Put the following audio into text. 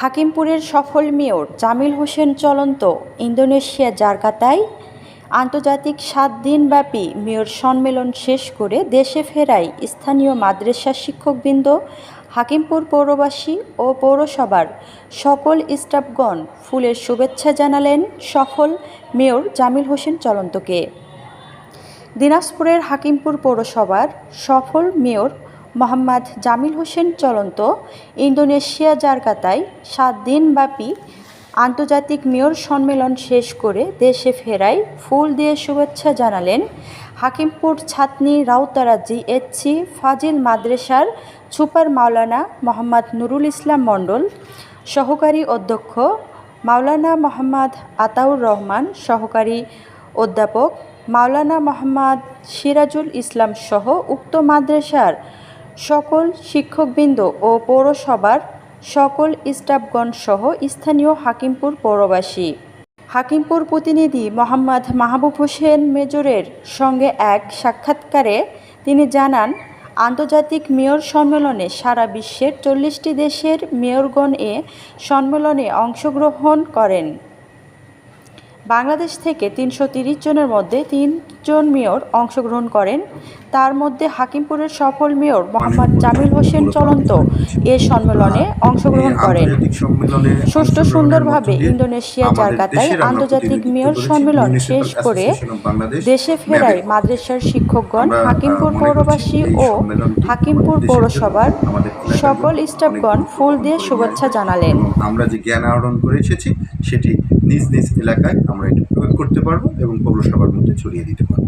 হাকিমপুরের সফল মেয়র জামিল হোসেন চলন্ত ইন্দোনেশিয়া জার্কাতায় আন্তর্জাতিক সাত দিনব্যাপী মেয়র সম্মেলন শেষ করে দেশে ফেরায় স্থানীয় মাদ্রাসা শিক্ষকবৃন্দ, হাকিমপুর পৌরবাসী ও পৌরসভার সকল স্টাফগণ ফুলের শুভেচ্ছা জানালেন সফল মেয়র জামিল হোসেন চলন্তকে। দিনাজপুরের হাকিমপুর পৌরসভার সফল মেয়র মোহাম্মদ জামিল হোসেন চলন্ত ইন্দোনেশিয়া জার্কাতায় সাত দিনব্যাপী আন্তর্জাতিক মেয়র সম্মেলন শেষ করে দেশে ফেরায় ফুল দিয়ে শুভেচ্ছা জানালেন হাকিমপুর ছাতনি রাউতারা জিএইচসি ফাজিল মাদ্রাসার সুপার মাওলানা মোহাম্মদ নুরুল ইসলাম মণ্ডল, সহকারী অধ্যক্ষ মাওলানা মোহাম্মদ আতাউর রহমান, সহকারী অধ্যাপক মাওলানা মোহাম্মদ সিরাজুল ইসলাম সহ উক্ত মাদ্রাসার সকল শিক্ষকবৃন্দ ও পৌরসভার সকল স্টাফগণ সহ স্থানীয় হাকিমপুর পৌরবাসী। হাকিমপুর প্রতিনিধি মোহাম্মদ মাহবুব হোসেন মেজরের সঙ্গে এক সাক্ষাৎকারে তিনি জানান, আন্তর্জাতিক মেয়র সম্মেলনে সারা বিশ্বের চল্লিশটি দেশের মেয়রগণ এ সম্মেলনে অংশগ্রহণ করেন। বাংলাদেশ থেকে তিনশো তিরিশ জনের মধ্যে তিনজন মেয়র অংশগ্রহণ করেন। তার মধ্যে হাকিমপুরের সফল মেয়র মোহাম্মদ জামিল হোসেন চলন্ত এ সম্মেলনে অংশগ্রহণ করেন। সুষ্ঠু সুন্দরভাবে ইন্দোনেশিয়া জার্কাতায় আন্তর্জাতিক মেয়র সম্মেলন শেষ করে দেশে ফেরায় মাদ্রাসার শিক্ষকগণ হাকিমপুর পৌরবাসী ও হাকিমপুর পৌরসভার সকল স্টাফগণ ফুল দিয়ে শুভেচ্ছা জানালেন। আমরা যে জ্ঞান আহরণ করে এসেছি সেটি নিজ নিজ এলাকায় আমরা এটি প্রয়োগ করতে পারব এবং পৌরসভার মধ্যে ছড়িয়ে দিতে পারব।